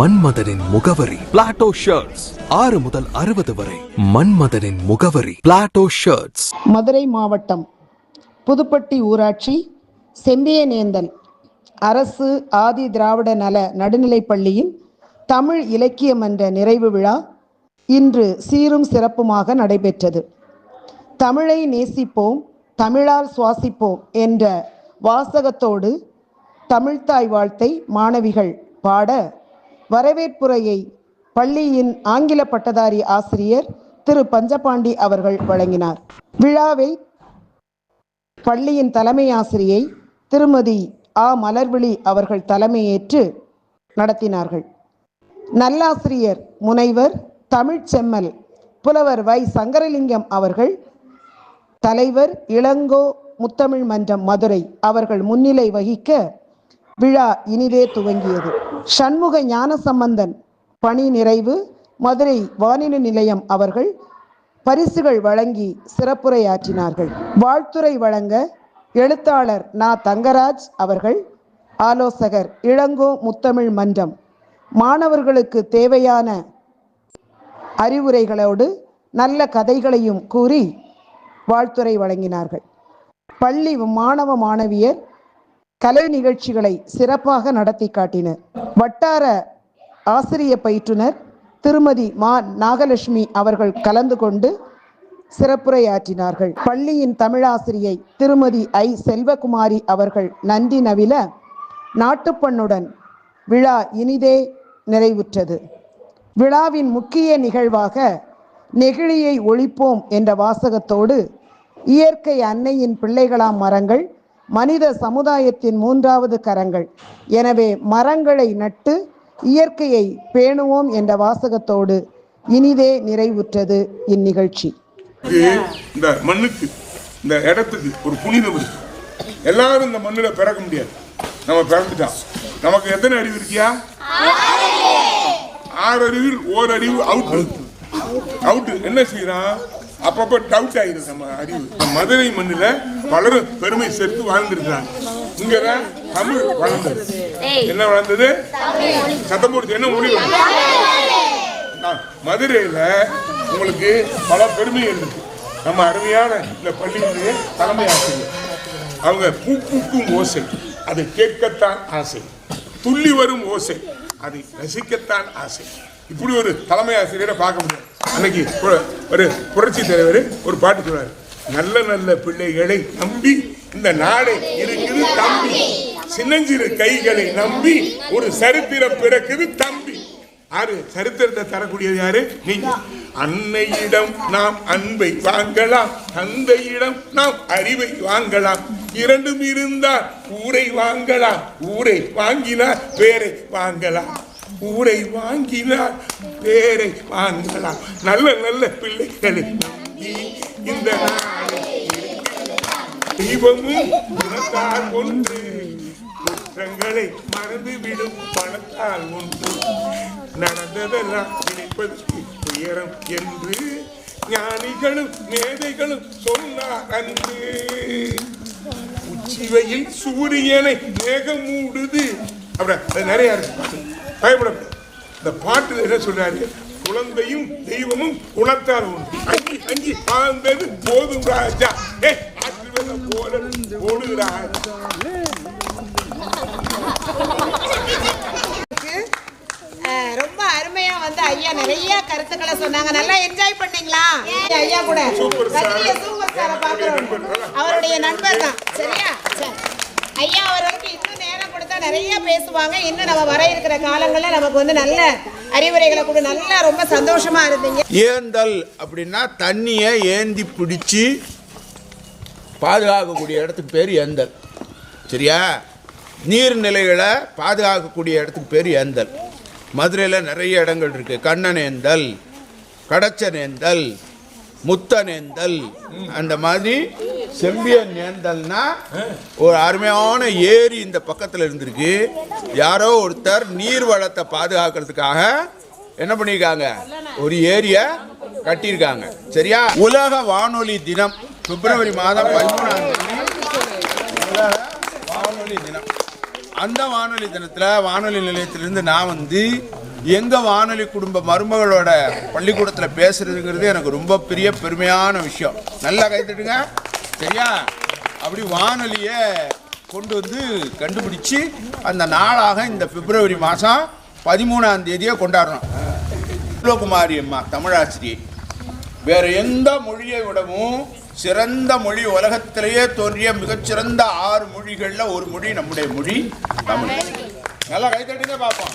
மன்மதனின் முகவரி. Plato shirts ஆறு முதல் அறுபது வரை மன்மதனின் முகவரி. பிளாட்டோ ஷர்ட்ஸ் மதுரை மாவட்டம் புதுப்பட்டி ஊராட்சி செம்பியனேந்தல் அரசு ஆதி திராவிட நல நடுநிலைப்பள்ளியில் தமிழ் இலக்கியம் என்ற நிறைவு விழா இன்று சீரும் சிறப்புமாக நடைபெற்றது. தமிழை நேசிப்போம் தமிழால் சுவாசிப்போம் என்ற வாசகத்தோடு தமிழ்த்தாய் வாழ்த்தை மாணவிகள் பாட வரவேற்புரையை பள்ளியின் ஆங்கில பட்டதாரி ஆசிரியர் திரு. பஞ்சபாண்டி அவர்கள் வழங்கினார். விழாவை பள்ளியின் தலைமை ஆசிரியை திருமதி ஆ. மலர்விழி அவர்கள் தலைமையேற்று நடத்தினார்கள். நல்லாசிரியர் முனைவர் தமிழ்ச்செம்மல் புலவர் வை. சங்கரலிங்கம் அவர்கள் தலைவர் இளங்கோ முத்தமிழ் மன்றம் மதுரை அவர்கள் முன்னிலை வகிக்க விழா இனிதே துவங்கியது. சண்முக ஞானசம்பந்தன் பணி நிறைவு மதுரை வானிலை நிலையம் அவர்கள் பரிசுகள் வழங்கி சிறப்புரையாற்றினார்கள். வாழ்த்துரை வழங்க எழுத்தாளர் நா. தங்கராஜ் அவர்கள் ஆலோசகர் இளங்கோ முத்தமிழ் மன்றம். மாணவர்களுக்கு தேவையான அறிவுரைகளோடு நல்ல கதைகளையும் கூறி வாழ்த்துரை வழங்கினார்கள். பள்ளி மாணவ மாணவியர் கலை நிகழ்ச்சிகளை சிறப்பாக நடத்தி காட்டினர் வட்டார ஆசிரிய பயிற்றுனர் திருமதி மா நாகலட்சுமி அவர்கள் கலந்து கொண்டு சிறப்புரையாற்றினார்கள். பள்ளியின் தமிழாசிரியை திருமதி ஐ செல்வகுமாரி அவர்கள் நன்றி நவில நாட்டுப்பண்ணுடன் விழா இனிதே நிறைவுற்றது. விழாவின் முக்கிய நிகழ்வாக நெகிழியை ஒழிப்போம் என்ற வாசகத்தோடு இயற்கை அன்னையின் பிள்ளைகளாம் மரங்கள் மனித சமுதாயத்தின் மூன்றாவது கரங்கள். எனவே மரங்களை நட்டு இயற்கையை பேணுவோம் என்ற வாசகத்தோடு இனிதே நிறைவுற்றது இந்நிகழ்ச்சி. இந்த மண்ணுக்கு இந்த இடத்துக்கு ஒரு புனிதம் இருக்கு எல்லாரும் இந்த மண்ணுல பிறக்க முடியாது. நம்ம பிறந்துட்டோம். நமக்கு எத்தனை அறிவு இருக்கியா? ஆறு அறிவில் ஓர் அறிவு அவுட் அவுட் என்ன செய்யறான்? அப்பப்ப டவுட் ஆயிடுது நம்ம அறிவு. மதுரை மண்ணுல பலரும் பெருமை சேர்த்து வாழ்ந்திருக்கிறாங்க. இங்கதான் தமிழ் வளர்ந்தது. என்ன வளர்ந்தது? சத்தம் போடுச்சு என்ன நான் மதுரையில உங்களுக்கு பல பெருமைகள் இருக்கு நம்ம அருமையான இந்த பள்ளியினுடைய தலைமை ஆசிரியர். அவங்க பூ பூக்கும் ஓசை. அதை கேட்கத்தான் ஆசை. துள்ளி வரும் ஓசை. அதை ரசிக்கத்தான் ஆசை. இப்படி ஒரு தலைமை ஆசிரியரை பார்க்க முடியாது. அன்னைக்கு ஒரு- புரட்சி தலைவர் ஒரு பாட்டு சொல்றாரு. நல்ல நல்ல பிள்ளைகளை நம்பி இந்த நாடை இருக்குது தம்பி. சின்னஞ்சிறு கைகளை நம்பி ஒரு சரித்திரம் பிறக்குது தம்பி. யாரு? சரித்திரத்தை தரக்கூடியது யாரு? நீங்க. அன்னையிடம் நாம் அன்பை வாங்கலாம் தந்தையிடம் நாம் அறிவை வாங்கலாம். இரண்டும் இருந்தால் ஊரை வாங்கலாம் ஊரை வாங்கினால் பேரை வாங்கலாம். ஊரை வாங்கினார். பேரை வாங்கலாம். நல்ல நல்ல பிள்ளைகளை நம்பி இந்த தெய்வமும் குணத்தால் ஒன்று. குற்றங்களை மறந்துவிடும் பணத்தால் ஒன்று. நடந்ததெல்லாம் நினைப்பதற்கு உயரம் என்று ஞானிகளும் மேதைகளும் சொன்னார் அன்று. உச்சிவையில் சூரியனை மேகம் மூடுது அப்படி நிறைய இருக்கு. பயப்பட இந்த பாட்டு என்ன சொல்றாரு? குழந்தையும் தெய்வமும் குணத்தால் உண்டு அஞ்சி அஞ்சி வாழ்ந்தது போதும் ராஜா. ஏ ஆற்று வெள்ளம் போல ஓடு ராஜா ரொம்ப அருமையா வந்து ஐயா நிறைய கருத்துக்களை சொன்னாங்க. நல்லா என்ஜாய் பண்ணீங்களா? ஐயா கூட. Super sir. பார்க்கிறோம். அவருடைய நண்பர் தான். சரியா? சரி. ஐயா அவர்களுக்கு இன்னும் நேரம் கொடுத்தா நிறைய பேசுவாங்க. இன்னும் நம்ம வர இருக்கிற காலங்களில் நமக்கு வந்து நல்ல அறிவுரைகளை கூட. நல்லா ரொம்ப சந்தோஷமா இருந்தீங்க. ஏந்தல் அப்படின்னா தண்ணியை ஏந்தி பிடிச்சி பாதுகாக்கக்கூடிய இடத்துக்கு பேர் ஏந்தல். சரியா? நீர்நிலைகளை பாதுகாக்கக்கூடிய இடத்துக்கு பேர் ஏந்தல். மதுரையில் நிறைய இடங்கள் இருக்குது கண்ணனேந்தல் கடச்சனேந்தல் முத்தனேந்தல் அந்த மாதிரி செம்பியன் நேந்தல்னா ஒரு அருமையான ஏரி இந்த பக்கத்தில் இருந்திருக்கு. யாரோ ஒருத்தர் நீர் வளத்தை பாதுகாக்கிறதுக்காக என்ன பண்ணியிருக்காங்க ஒரு ஏரியை கட்டியிருக்காங்க. சரியா? உலக வானொலி தினம் பிப்ரவரி மாதம் பதிமூணாம் தேதி. உலக வானொலி தினம். அந்த வானொலி தினத்தில் வானொலி நிலையத்திலிருந்து நான் வந்து எங்கள் வானொலி குடும்ப மருமகளோட பள்ளிக்கூடத்தில் பேசுறதுங்கிறது எனக்கு ரொம்ப பெரிய பெருமையான விஷயம். நல்லா கைத்துட்டுங்க சரியா? அப்படி வானொலியை கொண்டு வந்து கண்டுபிடிச்சு அந்த நாளாக இந்த பிப்ரவரி மாதம் பதிமூணாம் தேதியை கொண்டாடுறோம். சிவகுமாரி அம்மா தமிழாசிரியை. வேறு எந்த மொழியை விடவும் சிறந்த மொழி உலகத்திலேயே தோன்றிய மிகச்சிறந்த ஆறு மொழிகளில் ஒரு மொழி நம்முடைய மொழி தமிழ். நல்லா கைத்தட்டுங்க பார்ப்போம்.